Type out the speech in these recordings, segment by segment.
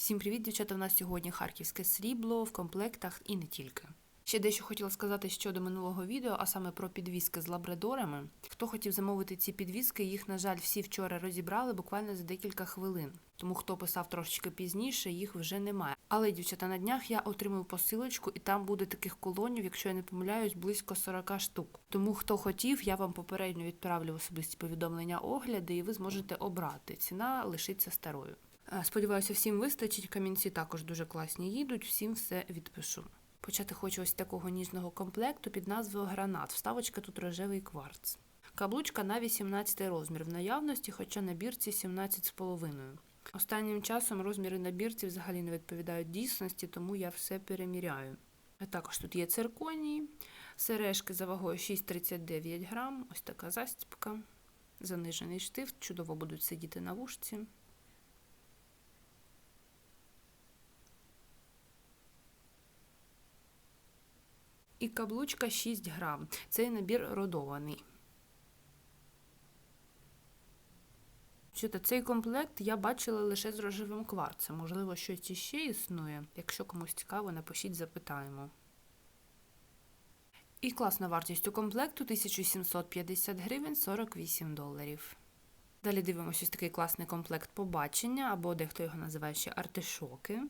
Всім привіт, дівчата! У нас сьогодні харківське срібло в комплектах і не тільки. Ще дещо хотіла сказати щодо минулого відео, а саме про підвіски з лабрадорами. Хто хотів замовити ці підвіски, їх, на жаль, всі вчора розібрали буквально за декілька хвилин. Тому хто писав трошечки пізніше, їх вже немає. Але, дівчата, на днях я отримав посилочку, і там буде таких колонів, якщо я не помиляюсь, близько 40 штук. Тому хто хотів, я вам попередньо відправлю особисті повідомлення огляди, і ви зможете обрати. Ціна лишиться старою. Е, Сподіваюся, всім вистачить. Камінці також дуже класні їдуть, всім все відпишу. Почати хочу ось такого ніжного комплекту під назвою Гранат. Вставочка тут рожевий кварц. Каблучка на 18 розмір в наявності, хоча на бірці 17,5. Останнім часом розміри на бірці взагалі не відповідають дійсності, тому я все переміряю. А також тут є цирконії, сережки за вагою 6,39 грам, ось така застіпка, занижений штифт, чудово будуть сидіти на вушці. І каблучка 6 грам. Цей набір родований. Цей комплект я бачила лише з рожевим кварцем. Можливо, щось іще існує. Якщо комусь цікаво, напишіть, запитаємо. І класна вартість у комплекту 1750 гривень 48 доларів. Далі дивимося ось такий класний комплект побачення, або дехто його називає ще артишоки.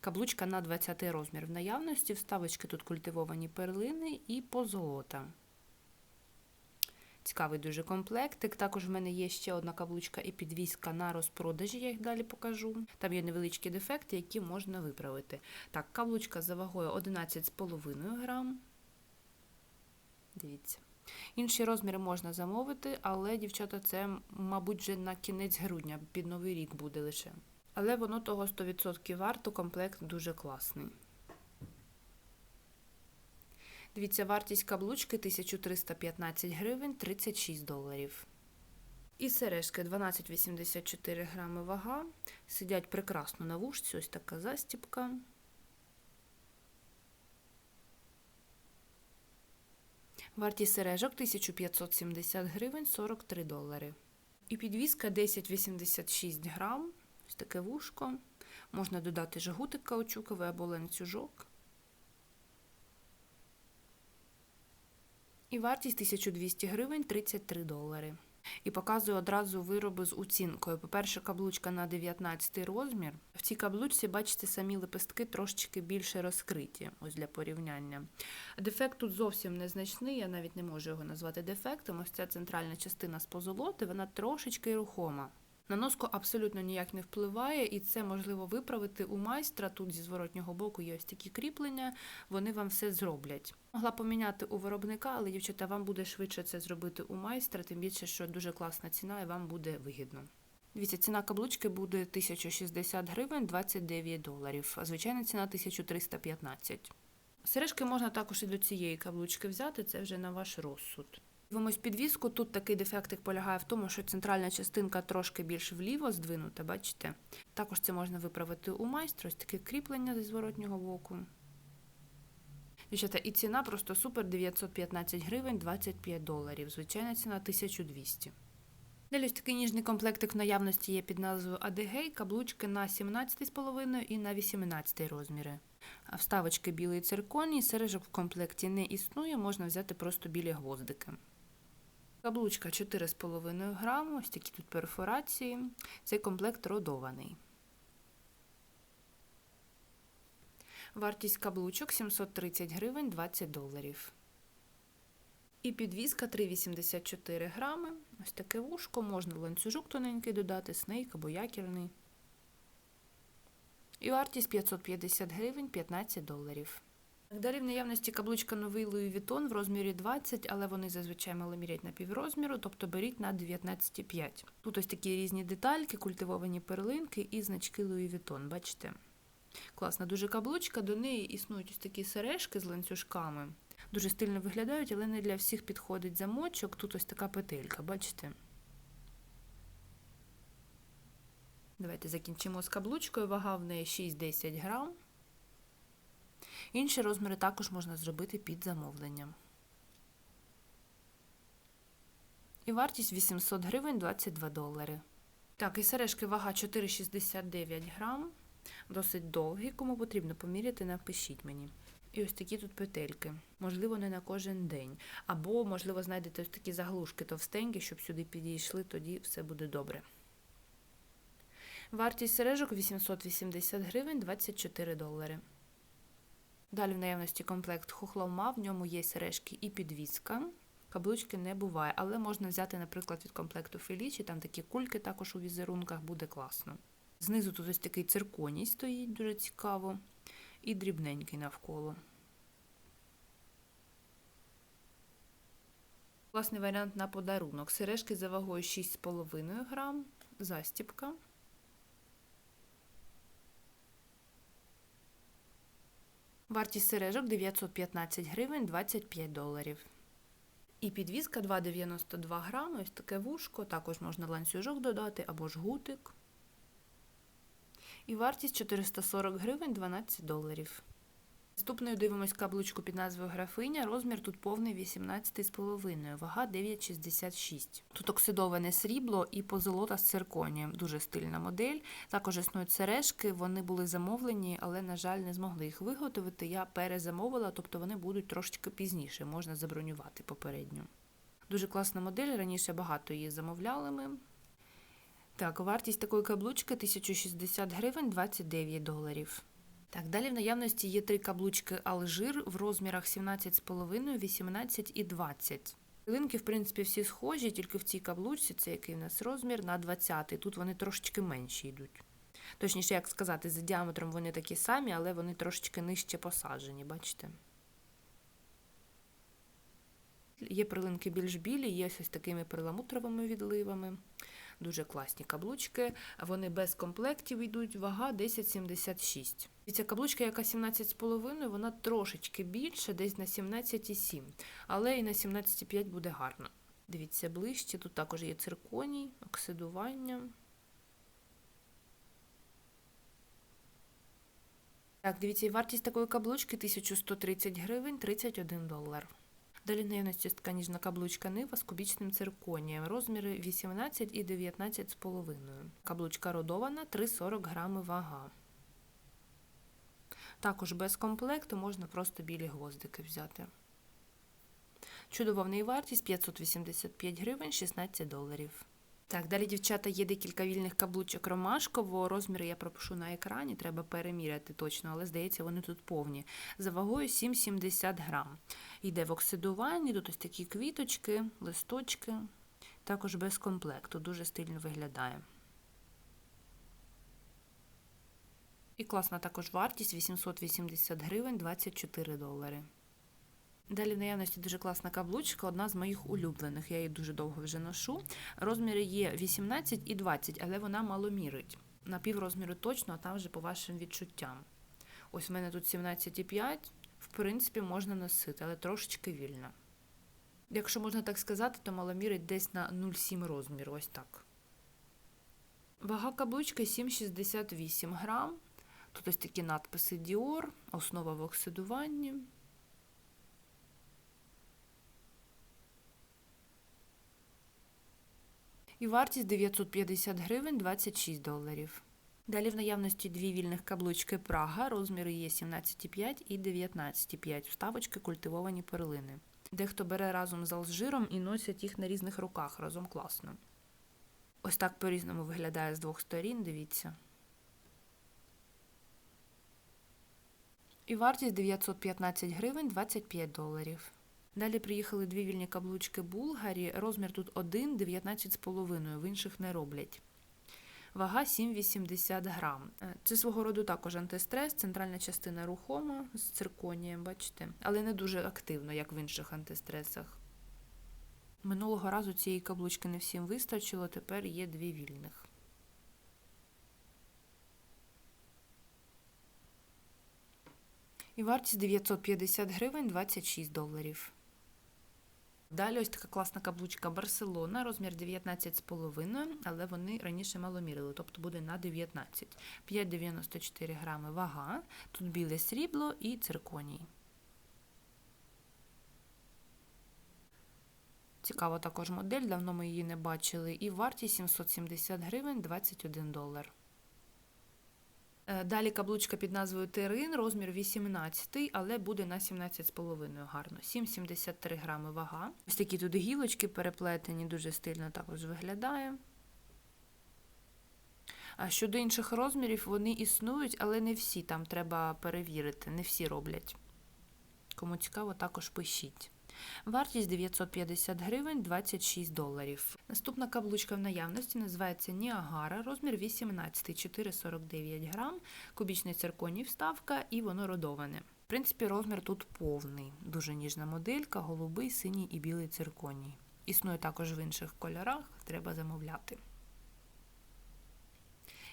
Каблучка на 20 розмір в наявності, вставочки тут культивовані перлини і позолота. Цікавий дуже комплектик. Також в мене є ще одна каблучка і підвіска на розпродажі, я їх далі покажу. Там є невеличкі дефекти, які можна виправити. Так, каблучка за вагою 11,5 грам. Дивіться. Інші розміри можна замовити, але, дівчата, це, мабуть, вже на кінець грудня, під новий рік буде лише. Але воно того 100% варто, комплект дуже класний. Дивіться, вартість каблучки 1315 гривень 36 доларів. І сережки 12,84 грами вага. Сидять прекрасно на вушці, ось така застіпка. Вартість сережок 1570 гривень 43 долари. І підвіска 10,86 грам. Ось таке вушко. Можна додати жгутик каучуковий або ланцюжок. І вартість 1200 гривень 33 долари. І показую одразу вироби з оцінкою. По-перше, каблучка на 19 розмір. В цій каблучці, бачите, самі лепестки трошечки більше розкриті, ось для порівняння. Дефект тут зовсім незначний, я навіть не можу його назвати дефектом. Ось ця центральна частина з позолоти, вона трошечки рухома. На носку абсолютно ніяк не впливає, і це можливо виправити у майстра. Тут зі зворотнього боку є ось такі кріплення, вони вам все зроблять. Могла поміняти у виробника, але дівчата, вам буде швидше це зробити у майстра, тим більше, що дуже класна ціна і вам буде вигідно. Дивіться, ціна каблучки буде 1060 гривень 29 доларів, а звичайна ціна 1315. Сережки можна також і до цієї каблучки взяти, це вже на ваш розсуд. Дивимось підвіску. Тут такий дефектик полягає в тому, що центральна частинка трошки більш вліво здвинута, бачите? Також це можна виправити у майстра, ось таке кріплення зі зворотнього боку. Дівчата, і ціна просто супер 915 гривень 25 доларів. Звичайна ціна 1200. Далі ось такий ніжний комплектик в наявності є під назвою Адегей, каблучки на 17,5 і на 18 розміри. А Вставочки білий цирконій, сережок в комплекті не існує, можна взяти просто білі гвоздики. Каблучка 4,5 грам, ось такі тут перфорації. Цей комплект родований. Вартість каблучок 730 гривень 20 доларів. І підвізка 3,84 грами. Ось таке вушко, можна ланцюжок тоненький додати, снейк або якірний. І вартість 550 гривень 15 доларів. Далі в наявності каблучка новий Louis Vuitton в розмірі 20, але вони зазвичай мали мірять на піврозміру, тобто беріть на 19,5. Тут ось такі різні детальки, культивовані перлинки і значки Louis Vuitton, бачите? Класна дуже каблучка, до неї існують ось такі сережки з ланцюжками. Дуже стильно виглядають, але не для всіх підходить замочок. Тут ось така петелька, бачите? Давайте закінчимо з каблучкою. Вага в неї 6-10 грам. Інші розміри також можна зробити під замовленням. І вартість 800 гривень 22 долари. Так, і сережки вага 4,69 грам. Досить довгий, кому потрібно поміряти, напишіть мені. І ось такі тут петельки. Можливо, не на кожен день. Або, можливо, знайдете ось такі заглушки товстенькі, щоб сюди підійшли, тоді все буде добре. Вартість сережок 880 гривень 24 долари. Далі в наявності комплект хохлома, в ньому є сережки і підвіска. Каблучки не буває, але можна взяти, наприклад, від комплекту Фелічі, там такі кульки також у візерунках, буде класно. Знизу тут ось такий цирконій стоїть, дуже цікаво, і дрібненький навколо. Класний варіант на подарунок. Сережки за вагою 6,5 грам, застіпка. Вартість сережок 915 гривень 25 доларів. І підвізка 2,92 грами, ось таке вушко, також можна ланцюжок додати або ж гутик. І вартість 440 гривень 12 доларів. Наступною дивимось каблучку під назвою графиня. Розмір тут повний 18,5, вага 9,66. Тут оксидоване срібло і позолота з цирконієм. Дуже стильна модель. Також існують сережки, вони були замовлені, але, на жаль, не змогли їх виготовити. Я перезамовила, тобто вони будуть трошечки пізніше, можна забронювати попередньо. Дуже класна модель, раніше багато її замовляли ми. Так, вартість такої каблучки 1060 гривень 29 доларів. Так, далі в наявності є три каблучки Алжир в розмірах 17,5, 18 і 20. Линки, в принципі, всі схожі, тільки в цій каблучці, це який у нас розмір, на 20. Тут вони трошечки менші йдуть. Точніше, як сказати, за діаметром вони такі самі, але вони трошечки нижче посаджені, бачите? Є прилинки більш білі, є ось такими перламутровими відливами. Дуже класні каблучки. Вони без комплектів йдуть, вага 10,76. І ця каблучка, яка 17,5, вона трошечки більше, десь на 17,7. Але і на 17,5 буде гарно. Дивіться ближче, тут також є цирконій, оксидування. Так, дивіться, вартість такої каблучки 1130 гривень 31 долар. Далі наявності така каблучка нива з кубічним цирконієм, розміри 18 і 19,5. Каблучка родована, 3,40 грами вага. Також без комплекту можна просто білі гвоздики взяти. Чудова в неї вартість 585 гривень 16 доларів. Так, далі, дівчата, є декілька вільних каблучок ромашкового. Розміри я пропишу на екрані, треба переміряти точно, але здається, вони тут повні. За вагою 7,70 грам. Йде в оксидуванні, тут ось такі квіточки, листочки, також без комплекту, дуже стильно виглядає. І класна також вартість 880 гривень 24 долари. Далі в наявності дуже класна каблучка, одна з моїх улюблених. Я її дуже довго вже ношу. Розміри є 18 і 20, але вона мало мірить. На піврозміру точно, а там вже по вашим відчуттям. Ось в мене тут 17,5, в принципі, можна носити, але трошечки вільно. Якщо можна так сказати, то мало мірить десь на 0,7 розміру, ось так. Вага каблучки 7,68 грам. Тут ось такі надписи Dior, основа в оксидуванні. І вартість 950 гривень 26 доларів. Далі в наявності дві вільних каблучки Прага, розміри є 17,5 і 19,5, вставочки культивовані перлини. Дехто бере разом з алжиром і носять їх на різних руках разом класно. Ось так по-різному виглядає з двох сторін, дивіться. І вартість 915 гривень 25 доларів. Далі приїхали дві вільні каблучки Булгарі. Розмір тут 1, 19,5, в інших не роблять. Вага 7,80 грам. Е, Це свого роду також антистрес, центральна частина рухома з цирконієм, бачите, але не дуже активно, як в інших антистресах. Минулого разу цієї каблучки не всім вистачило, тепер є дві вільних. І вартість 950 гривень 26 доларів. Далі ось така класна каблучка Барселона, розмір 19,5, але вони раніше мало мірили, тобто буде на 19. 5,94 грами вага. Тут біле срібло і цирконій. Цікава також модель, давно ми її не бачили. І вартість 770 гривень 21 долар. Е, Далі каблучка під назвою Терин, розмір 18, але буде на 17,5 гарно. 7,73 грами вага. Ось такі тут гілочки переплетені, дуже стильно також виглядає. А щодо інших розмірів, вони існують, але не всі там треба перевірити, не всі роблять. Кому цікаво, також пишіть. Вартість 950 гривень 26 доларів. Наступна каблучка в наявності називається Ніагара, розмір 18, 4,49 грам, кубічний цирконій вставка і воно родоване. В принципі, розмір тут повний, дуже ніжна моделька, голубий, синій і білий цирконій. Існує також в інших кольорах, треба замовляти.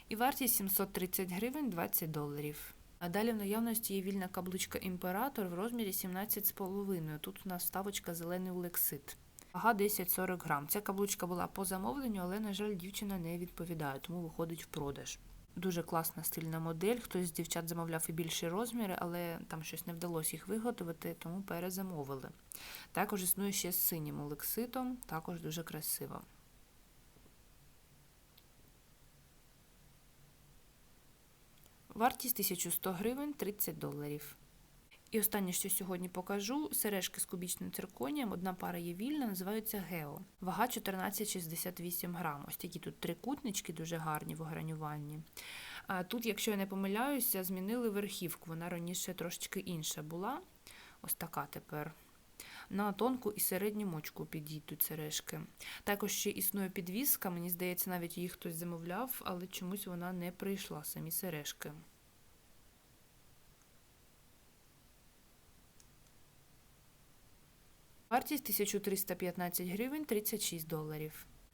І вартість 730 гривень 20 доларів. А далі в наявності є вільна каблучка імператор в розмірі 17,5. Тут у нас вставочка зелений улексит. Вага 10-40 грам. Ця каблучка була по замовленню, але, на жаль, дівчина не відповідає, тому виходить в продаж. Дуже класна стильна модель. Хтось з дівчат замовляв і більші розміри, але там щось не вдалося їх виготовити, тому перезамовили. Також існує ще з синім улекситом, також дуже красиво. Вартість 1100 гривень 30 доларів. І останнє, що сьогодні покажу, сережки з кубічним цирконієм. Одна пара є вільна, називаються Гео. Вага 14,68 грам. Ось такі тут трикутнички дуже гарні в огранюванні. А Тут, якщо я не помиляюся, змінили верхівку. Вона раніше трошечки інша була. Ось така тепер. На тонку і середню мочку підійдуть сережки. Також ще існує підвіска, мені здається, навіть її хтось замовляв, але чомусь вона не прийшла, самі сережки. Вартість 1315 гривень 36 доларів.